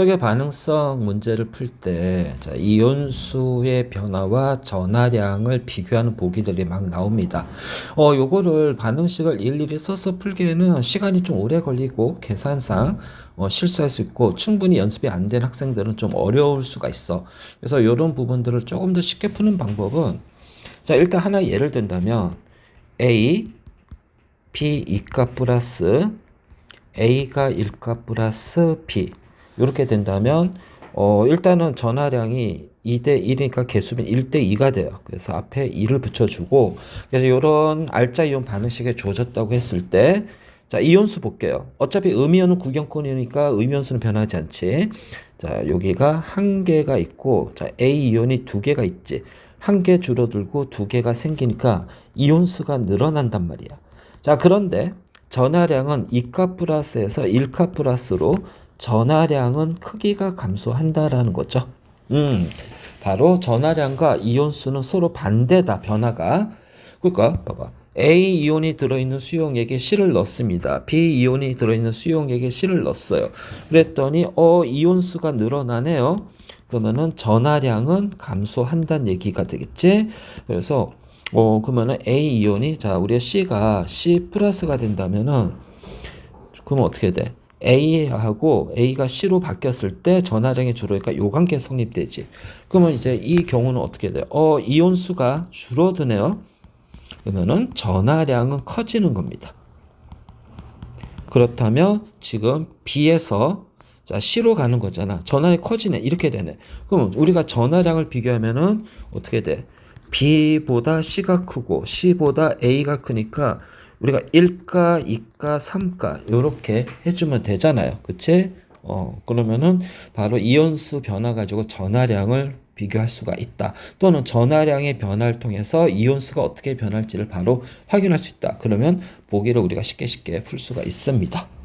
수덕의 반응성 문제를 풀 때, 자, 이온수의 변화와 전하량을 비교하는 보기들이 막 나옵니다. 어, 요거를 반응식을 일일이 써서 풀기에는 시간이 좀 오래 걸리고, 계산상, 어, 실수할 수 있고, 충분히 연습이 안 된 학생들은 좀 어려울 수가 있어. 그래서 요런 부분들을 조금 더 쉽게 푸는 방법은, 자, 일단 하나 예를 든다면, A, B 2값 플러스 A가 1값 플러스 B 이렇게 된다면 어 일단은 전하량이 2대 1이니까 개수빈 1대 2가 돼요. 그래서 앞에 2를 붙여주고 그래서 이런 알짜 이온 반응식에 주어졌다고 했을 때 자, 이온수 볼게요. 어차피 음이온은 구경권이니까 음이온수는 변하지 않지. 자, 여기가 한 개가 있고, 자, A 이온이 두 개가 있지. 한 개 줄어들고 두 개가 생기니까 이온수가 늘어난단 말이야. 자, 그런데 전하량은 2카 플러스에서 1카 플러스로 전하량은 크기가 감소한다라는 거죠. 음, 바로 전하량과 이온수는 서로 반대다, 변화가. 그러니까, 봐봐. A 이온이 들어있는 수용액에 C를 넣습니다. B 이온이 들어있는 수용액에 C를 넣었어요. 그랬더니, 어, 이온 수가 늘어나네요. 그러면은 전하량은 감소한다는 얘기가 되겠지? 그래서, 어, 그러면은 A 이온이, 자, 우리가 C가 C 플러스가 된다면은, 그러면 어떻게 돼? A하고 A가 C로 바뀌었을 때 전하량이 줄어니까 요 관계 성립되지. 그러면 이제 이 경우는 어떻게 돼요? 어, 이온수가 줄어드네요. 그러면은 전하량은 커지는 겁니다. 그렇다면 지금 B에서 자 C로 가는 거잖아. 전하량이 커지네. 이렇게 되네. 그럼 우리가 전하량을 비교하면은 어떻게 돼? B보다 C가 크고 C보다 A가 크니까 우리가 1가, 2가, 3가 이렇게 해주면 되잖아요. 그치? 어, 그러면은 바로 이온수 변화 가지고 전하량을 비교할 수가 있다. 또는 전하량의 변화를 통해서 이온수가 어떻게 변할지를 바로 확인할 수 있다. 그러면 보기를 우리가 쉽게 쉽게 풀 수가 있습니다.